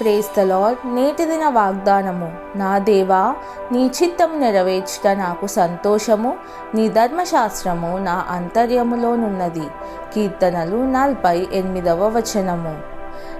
Praise the Lord నేటి దిన వాగ్దానము. నా దేవా నీ చిత్తం నెరవేర్చుట నాకు సంతోషము. నీ ధర్మశాస్త్రము నా అంతర్యములోనున్నది. కీర్తనలు నలభై ఎనిమిదవ వచనము.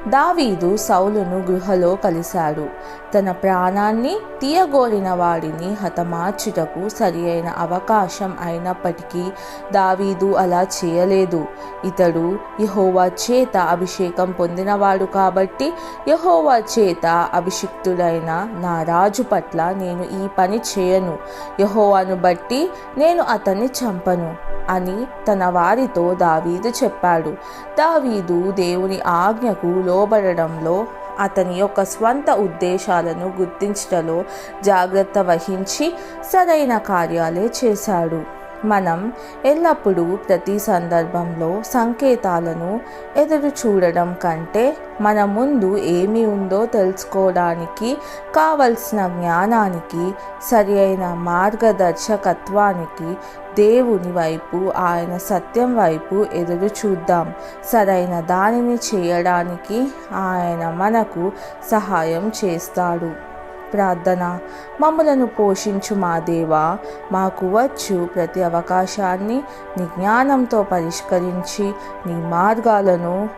దావీదు సౌలును గృహలో కలిశాడు. తన ప్రాణాన్ని తీయగోరిన వాడిని హతమార్చుటకు సరి అయిన అవకాశం అయినప్పటికీ దావీదు అలా చేయలేదు. ఇతడు యహోవా చేత అభిషేకం పొందినవాడు కాబట్టి యహోవా చేత అభిషిక్తుడైన నా రాజు పట్ల నేను ఈ పని చేయను. యహోవాను బట్టి నేను అతన్ని చంపను. అని తన వారితో దావీదు చెప్పాడు. దావీదు దేవుని ఆజ్ఞకు లోబడడంలో అతని యొక్క స్వంత ఉద్దేశాలను గుర్తించటలో జాగ్రత్త వహించి సరైన కార్యాలే చేశాడు. మనం ఎల్లప్పుడూ ప్రతి సందర్భంలో సంకేతాలను ఎదురు చూడడం కంటే మన ముందు ఏమి ఉందో తెలుసుకోవడానికి కావలసిన జ్ఞానానికి సరి అయిన మార్గదర్శకత్వానికి దేవుని వైపు ఆయన సత్యం వైపు ఎదురు చూద్దాం. సరైన దానిని చేయడానికి ఆయన మనకు సహాయం చేస్తాడు. ప్రార్థన. మమ్మలను పోషించు మా దేవా మాకు వచ్చు ప్రతి అవకాశాన్ని నీ జ్ఞానంతో పరిష్కరించి నీ మార్గాలను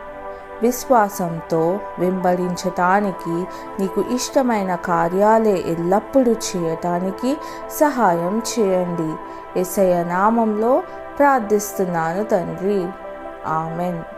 విశ్వాసంతో వెంబడించటానికి నీకు ఇష్టమైన కార్యాలే ఎల్లప్పుడూ చేయటానికి సహాయం చేయండి. ఎసయ నామంలో ప్రార్థిస్తున్నాను తండ్రి. ఆమెన్.